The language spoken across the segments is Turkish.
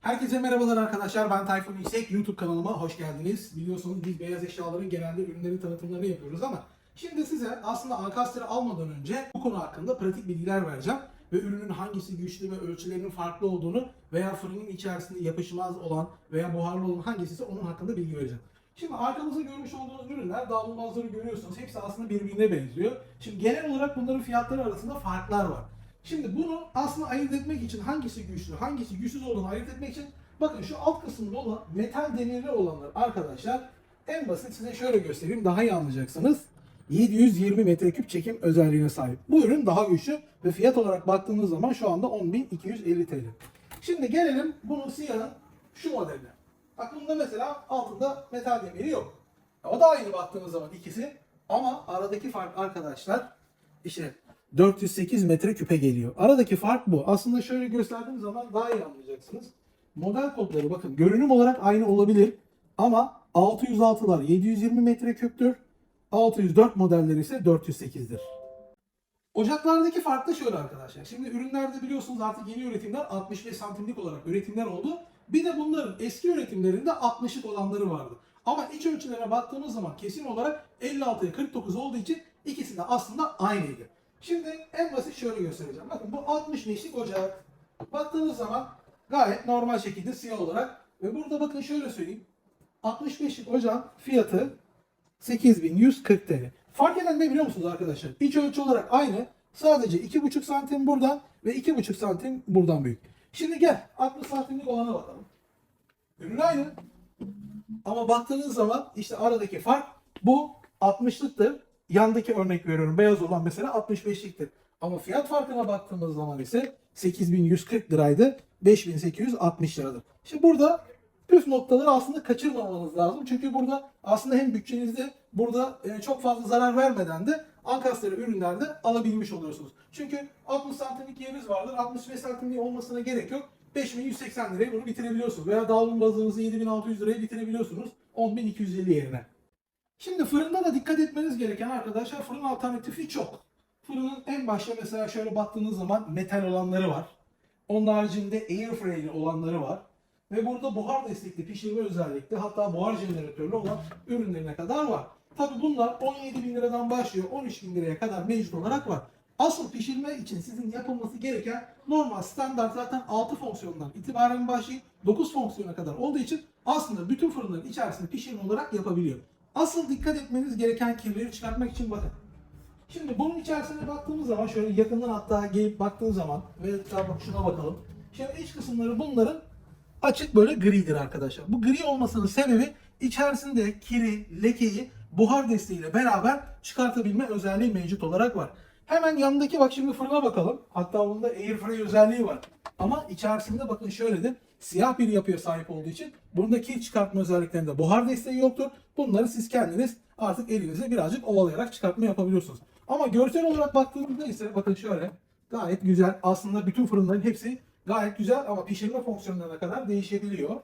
Herkese merhabalar arkadaşlar. Ben Tayfun İsek. YouTube kanalıma hoş geldiniz. Biliyorsunuz biz beyaz eşyaların genelde ürünleri tanıtımlarını yapıyoruz ama şimdi size aslında Ankastr'ı almadan önce bu konu hakkında pratik bilgiler vereceğim. Ve ürünün hangisi güçlü ve ölçülerinin farklı olduğunu veya fırının içerisinde yapışmaz olan veya buharlı olan hangisi ise onun hakkında bilgi vereceğim. Şimdi arkamızda görmüş olduğunuz ürünler dağılmazları görüyorsunuz. Hepsi aslında birbirine benziyor. Şimdi genel olarak bunların fiyatları arasında farklar var. Şimdi bunu aslında ayırt etmek için hangisi güçlü, hangisi güçsüz olduğunu ayırt etmek için bakın şu alt kısımda olan metal demirli olanlar arkadaşlar en basit size şöyle göstereyim daha iyi anlayacaksınız. 720 metreküp çekim özelliğine sahip. Bu ürün daha güçlü ve fiyat olarak baktığınız zaman şu anda 10.250 TL. Şimdi gelelim bunun siyahın şu modeline. Bak mesela altında metal demiri yok. O da aynı baktığınız zaman ikisi ama aradaki fark arkadaşlar işte 408 metre küpe geliyor. Aradaki fark bu. Aslında şöyle gösterdiğim zaman daha iyi anlayacaksınız. Model kodları bakın görünüm olarak aynı olabilir ama 606'lar 720 metre küptür. 604 modelleri ise 408'dir. Ocaklardaki fark da şöyle arkadaşlar. Şimdi ürünlerde biliyorsunuz artık yeni üretimler 65 santimlik olarak üretimler oldu. Bir de bunların eski üretimlerinde 60'lık olanları vardı. Ama iç ölçülerine baktığımız zaman kesin olarak 56'ya 49 olduğu için ikisi de aslında aynıydı. Şimdi en basit şöyle göstereceğim. Bakın bu 65'lik ocak. Baktığınız zaman gayet normal şekilde siyah olarak ve burada bakın şöyle söyleyeyim. 65'lik ocağın fiyatı 8140 TL. Fark eden ne biliyor musunuz arkadaşlar? İç ölçü olarak aynı. Sadece 2,5 santim buradan ve 2,5 santim buradan büyük. Şimdi gel 60 santimlik olana bakalım. Ürün aynı. Ama baktığınız zaman işte aradaki fark bu 60'lıktır. Yandaki örnek veriyorum beyaz olan mesela 65'liktir. Ama fiyat farkına baktığımız zaman ise 8140 liraydı. 5860 liradır. Şimdi burada püf noktaları aslında kaçırmamanız lazım. Çünkü burada aslında hem bütçenizde burada e, çok fazla zarar vermeden de Ankastre ürünlerde alabilmiş oluyorsunuz. Çünkü 60 santimlik yeriniz vardır. 65 santimlik olmasına gerek yok. 5180 liraya bunu bitirebiliyorsunuz. Veya davulun bazınızı 7600 liraya bitirebiliyorsunuz. 10250 yerine. Şimdi fırında da dikkat etmeniz gereken arkadaşlar fırın alternatifi çok. Fırının en başta mesela şöyle baktığınız zaman metal olanları var. Onun haricinde airfryer'li olanları var. Ve burada buhar destekli pişirme özellikli hatta buhar jeneratörlü olan ürünlerine kadar var. Tabi bunlar 17 bin liradan başlıyor 13 bin liraya kadar mevcut olarak var. Asıl pişirme için sizin yapılması gereken normal standart zaten 6 fonksiyondan itibaren başlayıp 9 fonksiyona kadar olduğu için aslında bütün fırınların içerisinde pişirme olarak yapabiliyor. Asıl dikkat etmeniz gereken kirleri çıkartmak için bakın. Şimdi bunun içerisine baktığımız zaman şöyle yakından hatta gelip baktığın zaman ve bak şuna bakalım. Şimdi iç kısımları bunların açık böyle gridir arkadaşlar. Bu gri olmasının sebebi içerisinde kiri, lekeyi buhar desteğiyle beraber çıkartabilme özelliği mevcut olarak var. Hemen yanındaki bak şimdi fırına bakalım. Hatta bunda airfryer özelliği var. Ama içerisinde bakın şöyledir. Siyah bir yapıya sahip olduğu için bunda kir çıkartma özelliklerinde buhar desteği yoktur. Bunları siz kendiniz artık elinizle birazcık ovalayarak çıkartma yapabiliyorsunuz. Ama görsel olarak baktığımızda ise bakın şöyle gayet güzel. Aslında bütün fırınların hepsi gayet güzel ama pişirme fonksiyonlarına kadar değişebiliyor.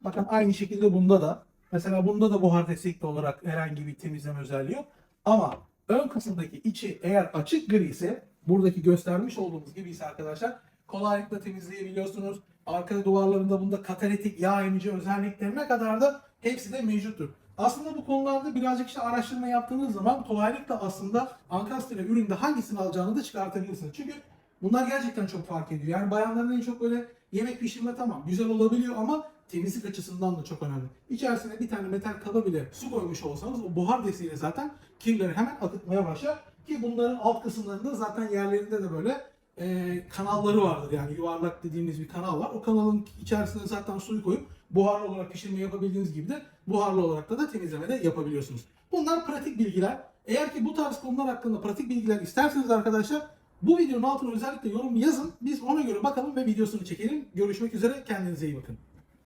Bakın aynı şekilde bunda da. Mesela bunda da buhar destekli olarak herhangi bir temizleme özelliği yok. Ama ön kısımdaki içi eğer açık gri ise buradaki göstermiş olduğumuz gibi ise arkadaşlar kolaylıkla temizleyebiliyorsunuz. Arka duvarlarında bunda katalitik yağ emici özelliklerine kadar da hepsi de mevcuttur. Aslında bu konularda birazcık işte araştırma yaptığınız zaman kolaylıkla aslında Ankastre üründe hangisini alacağını da çıkartabilirsiniz. Çünkü bunlar gerçekten çok fark ediyor. Yani bayanların en çok böyle yemek pişirme tamam güzel olabiliyor ama temizlik açısından da çok önemli. İçerisine bir tane metal kaba bile su koymuş olsanız o buhar desteğiyle zaten kirleri hemen akıtmaya başlar. Ki bunların alt kısımlarında zaten yerlerinde de böyle e, kanalları vardır yani yuvarlak dediğimiz bir kanal var. O kanalın içerisine zaten suyu koyup buharlı olarak pişirme yapabildiğiniz gibi de buharlı olarak da, da temizleme de yapabiliyorsunuz. Bunlar pratik bilgiler. Eğer ki bu tarz konular hakkında pratik bilgiler isterseniz arkadaşlar bu videonun altına özellikle yorum yazın. Biz ona göre bakalım ve videosunu çekelim. Görüşmek üzere. Kendinize iyi bakın.